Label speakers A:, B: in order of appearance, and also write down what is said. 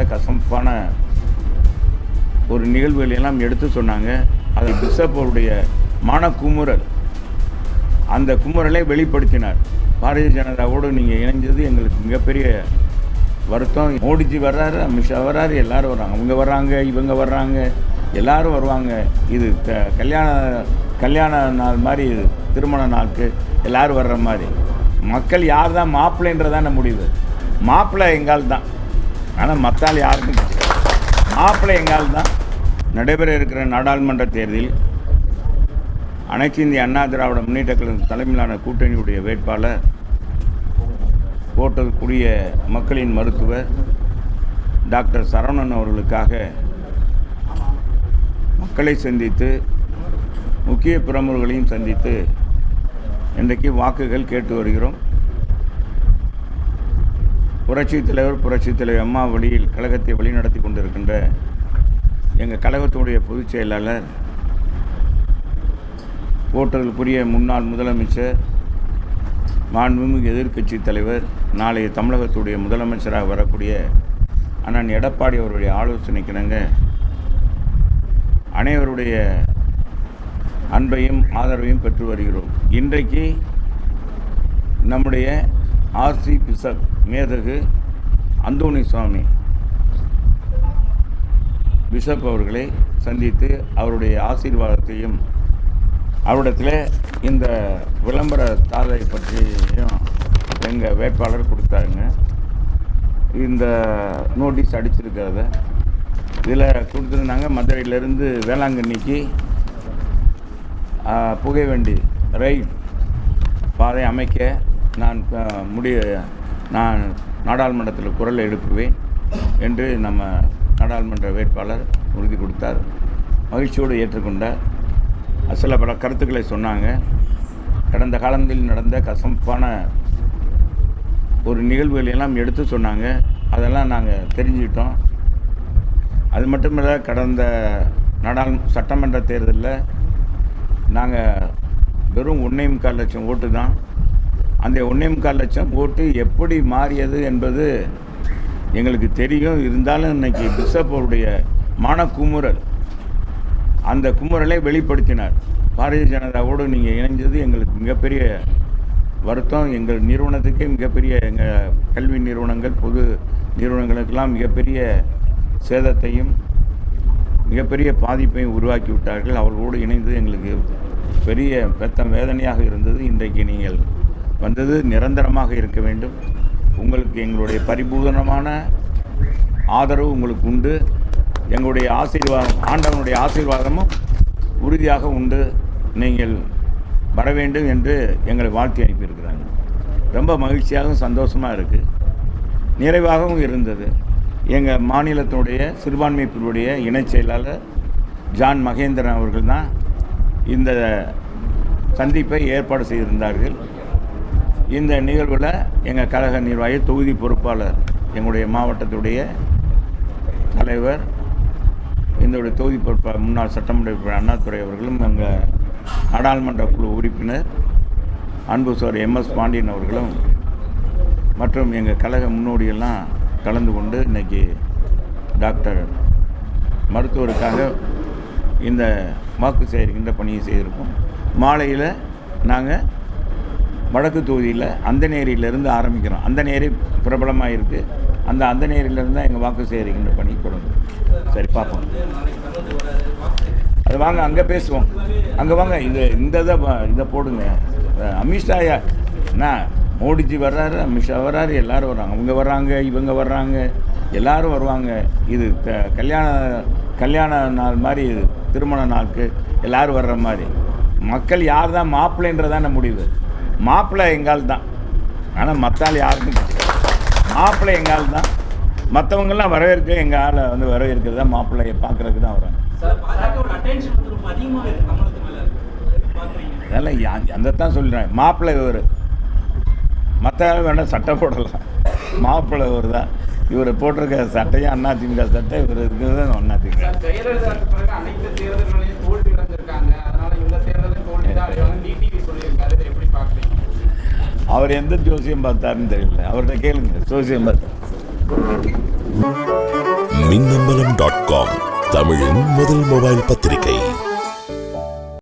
A: நடந்த கசப்பான ஒரு நிகழ்வுகள் எல்லாம் எடுத்து சொன்னாங்க. அது பிஷப் அவருடைய மனக்குமுறல் அந்த குமுறலை வெளிப்படுத்தினார். பாரதிய ஜனதாவோடு நீங்கள் இணைஞ்சது எங்களுக்கு மிகப்பெரிய வருத்தம். மோடிஜி வர்றாரு அமித்ஷா வர்றாரு எல்லாரும் வர்றாங்க. அவங்க வர்றாங்க இவங்க வர்றாங்க எல்லாரும் வருவாங்க. இது க கல்யாண கல்யாண நாள் மாதிரி இது திருமண நாளுக்கு எல்லாரும் வர்ற மாதிரி. மக்கள் யார் தான் மாப்பிள்ளைன்றதான முடிவு. மாப்பிள்ளை எங்கால் தான் ஆனால் மத்தால் யாருக்கும் கிடையாது மாப்பிள்ளை எங்கால் தான் நடைபெற இருக்கிற நாடாளுமன்ற தேர்தலில் அனைத்து இந்திய அண்ணா திராவிட முன்னேற்ற கழகம் தலைமையிலான கூட்டணியுடைய வேட்பாளர் போட்டதுக்குரிய மக்களின் மருத்துவர் டாக்டர் சரவணன் அவர்களுக்காக மக்களை சந்தித்து முக்கிய பிரமுகர்களையும் சந்தித்து இன்றைக்கு வாக்குகள் கேட்டு வருகிறோம். புரட்சித் தலைவர் புரட்சித் தலைவர் அம்மா வழியில் கழகத்தை வழிநடத்தி கொண்டிருக்கின்ற எங்கள் கழகத்தினுடைய பொதுச் செயலாளர் போட்டதற்குரிய முன்னாள் முதலமைச்சர் மாண்புமிகு எதிர்க்கட்சி தலைவர் நாளைய தமிழகத்துடைய முதலமைச்சராக வரக்கூடிய அண்ணன் எடப்பாடி அவருடைய ஆலோசனைக்கிணங்க அனைவருடைய அன்பையும் ஆதரவையும் பெற்று வருகிறோம். இன்றைக்கு நம்முடைய ஆர்சி பிசப் மேதகு அந்தோணி சுவாமி பிஷப் அவர்களை சந்தித்து அவருடைய ஆசீர்வாதத்தையும் அவரிடத்தில் இந்த விளம்பர தாளை பற்றியும் எங்கள் வேட்பாளர் கொடுத்தாருங்க. இந்த நோட்டீஸ் அடிச்சிருக்கிறத. இதில் கொடுத்துருந்தாங்க மதுரையிலேருந்து வேளாங்கண்ணிக்கு புகைவண்டி ரயில் பாதை அமைக்க நான் முடிய நான் நாடாளுமன்றத்தில் குரல் எழுப்புவேன் என்று நம்ம நாடாளுமன்ற வேட்பாளர் உறுதி கொடுத்தார். மகிழ்ச்சியோடு ஏற்றுக்கொண்டார். சில பல கருத்துக்களை சொன்னாங்க. கடந்த காலத்தில் நடந்த கசப்பான ஒரு நிகழ்வுகளை எல்லாம் எடுத்து சொன்னாங்க. அதெல்லாம் நாங்கள் தெரிஞ்சுக்கிட்டோம். அது மட்டுமில்ல கடந்த நாடாளு சட்டமன்ற தேர்தலில் நாங்கள் வெறும் ஒன்றே முக்கால் லட்சம் ஓட்டு தான் அந்த ஒன்றே முக்கால் லட்சம் ஓட்டு எப்படி மாறியது என்பது எங்களுக்கு தெரியும். இருந்தாலும் இன்னைக்கு பிஷப் அவருடைய மனக்குமுறல் அந்த குமுறலை வெளிப்படுத்தினார். பாரதிய ஜனதாவோடு நீங்கள் இணைஞ்சது எங்களுக்கு மிகப்பெரிய வருத்தம். எங்கள் நிறுவனத்துக்கே மிகப்பெரிய எங்கள் கல்வி நிறுவனங்கள் பொது நிறுவனங்களுக்கெல்லாம் மிகப்பெரிய சேதத்தையும் மிகப்பெரிய பாதிப்பையும் உருவாக்கி விட்டார்கள். அவர்களோடு இணைந்து எங்களுக்கு பெரிய பெத்த வேதனையாக இருந்தது. இன்றைக்கு நீங்கள் வந்தது நிரந்தரமாக இருக்க வேண்டும். உங்களுக்கு எங்களுடைய பரிபூரணமான ஆதரவு உங்களுக்கு உண்டு. எங்களுடைய ஆசீர்வாதம் ஆண்டவனுடைய ஆசீர்வாதமும் உறுதியாக உண்டு. நீங்கள் வர வேண்டும் என்று எங்களை வாழ்த்தி அனுப்பியிருக்கிறாங்க. ரொம்ப மகிழ்ச்சியாகவும் சந்தோஷமாக இருக்குது நிறைவாகவும் இருந்தது. எங்கள் மாநிலத்தினுடைய சிறுபான்மை பிரிவுடைய இணைச் செயலாளர் ஜான் மகேந்திரன் அவர்கள் தான் இந்த சந்திப்பை ஏற்பாடு செய்திருந்தார்கள். இந்த நிகழ்வில் எங்கள் கழக நிர்வாகி தொகுதி பொறுப்பாளர் எங்களுடைய மாவட்டத்துடைய தலைவர் இந்த தொகுதி பொறுப்பாளர் முன்னாள் சட்டமன்ற உறுப்பினர் அண்ணாதுரை அவர்களும் எங்கள் நாடாளுமன்ற குழு உறுப்பினர் அன்பு சார் எம்எஸ் பாண்டியன் அவர்களும் மற்றும் எங்கள் கழக முன்னோடியெல்லாம் கலந்து கொண்டு இன்றைக்கி டாக்டர் மருத்துவருக்காக இந்த வாக்கு சேகரிக்கின்ற பணியை செய்திருக்கோம். மாலையில் நாங்கள் வடக்கு தொகுதியில் அந்த நேரியிலேருந்து ஆரம்பிக்கிறோம். அந்த நேரி பிரபலமாக இருக்குது அந்த அந்த அந்தநேரியிலேருந்து தான் எங்கள் வாக்கு சேகரிக்கின்ற பணி தொடங்கும். சரி பார்ப்போம். அது வாங்க அங்கே பேசுவோம். அங்கே வாங்க இது இந்த இதை இதை போடுங்க. அமித்ஷா என்ன மோடிஜி வர்றாரு அமித்ஷா வர்றாரு எல்லாரும் வர்றாங்க. அவங்க வர்றாங்க இவங்க வர்றாங்க எல்லோரும் வருவாங்க. இது க கல்யாண கல்யாண நாள் மாதிரி இது திருமண நாளுக்கு எல்லாரும் வர்ற மாதிரி. மக்கள் யார் தான் மாப்பிள்ளைன்றதான முடிவு. மாப்பிள்ளை எங்கால் தான். ஆனால் மத்தால் யாருக்கும் தெரியாது மாப்பிள்ளை எங்கால் தான். மற்றவங்கெல்லாம் வரவேற்க எங்கள் ஆளை வந்து வரவேற்கிறது தான் மாப்பிள்ளையை பார்க்குறதுக்கு தான் வராங்க. அதெல்லாம் அந்த தான் சொல்கிறேன் மாப்பிள்ளை இவர் மற்ற வேணால் சட்டை போடலாம். மாப்பிள்ளை இவர் தான். இவர் போட்டிருக்க சட்டையும் அண்ணா திமுக சட்டை இவர் இருக்கிறது அண்ணா திமுக. அவர் எந்த ஜோசியம் பார்த்தாருன்னு தெரியல. அவர்கிட்ட கேளுங்க ஜோசியம் பார்த்தார்
B: மின்னம்பலம் டாட் காம் தமிழின் முதல் மொபைல் பத்திரிகை.